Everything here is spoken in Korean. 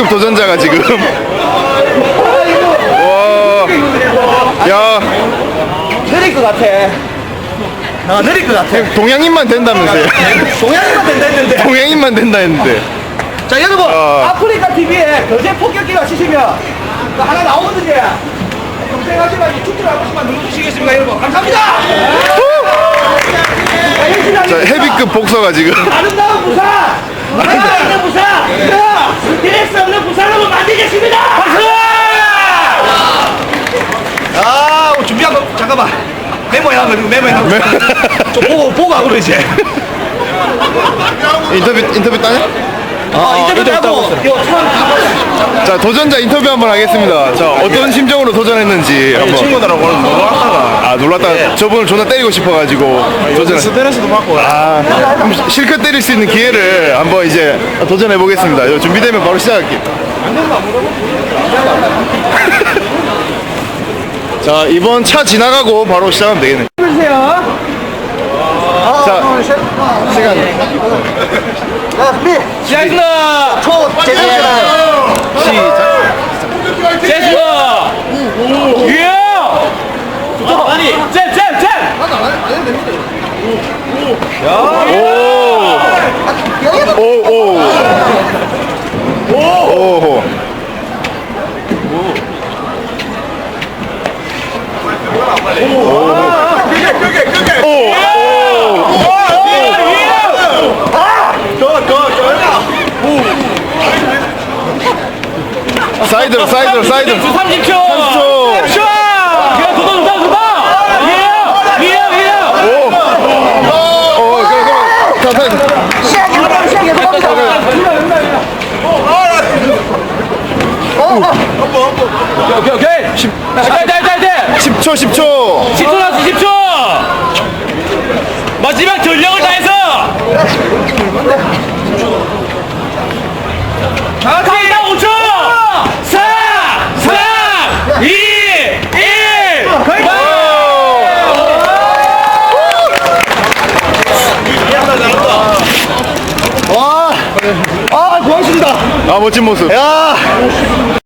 헤비급 도전자가 지금 와 야 느릴 것 같아. 아, 느릴 것 같아. 동양인만 된다면서요 동양인만 된다 했는데. 동양인만 된다 했는데 자, 여러분, 어. 아프리카 TV에 거제 폭격기가 치시면 그 하나 나오거든요. 검색하시면 축구를 한 번씩만 눌러주시겠습니까, 여러분? 감사합니다! 자. 헤비급 복서가 지금 아름다운 부산! 아름다운 부산! 스트레스 없는 부산으로 만들겠습니다! 박수! 아, 오늘 준비한 거, 잠깐만. 메모해놔. 좀 보고, 보고 하고 이제. 인터뷰 인터뷰 따냐? 아, 인터뷰 하고, 이거 처음 자 도전자 인터뷰 한번 하겠습니다. 자 어떤 심정으로 도전했는지 한번. 친구들하고 오늘 놀았다가 아 놀랐다. 저분을 존나 때리고 싶어가지고 도전. 스트레스도 받고 아 그럼 실컷 때릴 수 있는 기회를 한번 이제 도전해 보겠습니다. 준비되면 바로 시작할게요. 자 이번 차 지나가고 바로 시작하면 되겠네. 해주세요. 자 시간. 자, 준비! 시작했습니다. 초, 제대로 시작. 됐습니다. 예. 아니, 잼, 잼, 잼. 오 오. 오. 사이드로 사이드로 사이드로 30초. 30초. 30초. 그냥 도전, 도전, 도전. 예. 예, 예. 오. 어, 그래, 그래. 자, 사이드. 시작해, 시작해, 갑니다. 오케이, 오케이. 10. 자, 자, 자, 자. 10초, 10초. 10초 남았어, 10초. 마지막 전력을 다해서. 카운트다운 5초. 4, 3, 2, 1. 와, 아, 고맙습니다. 아, 멋진 모습. 야,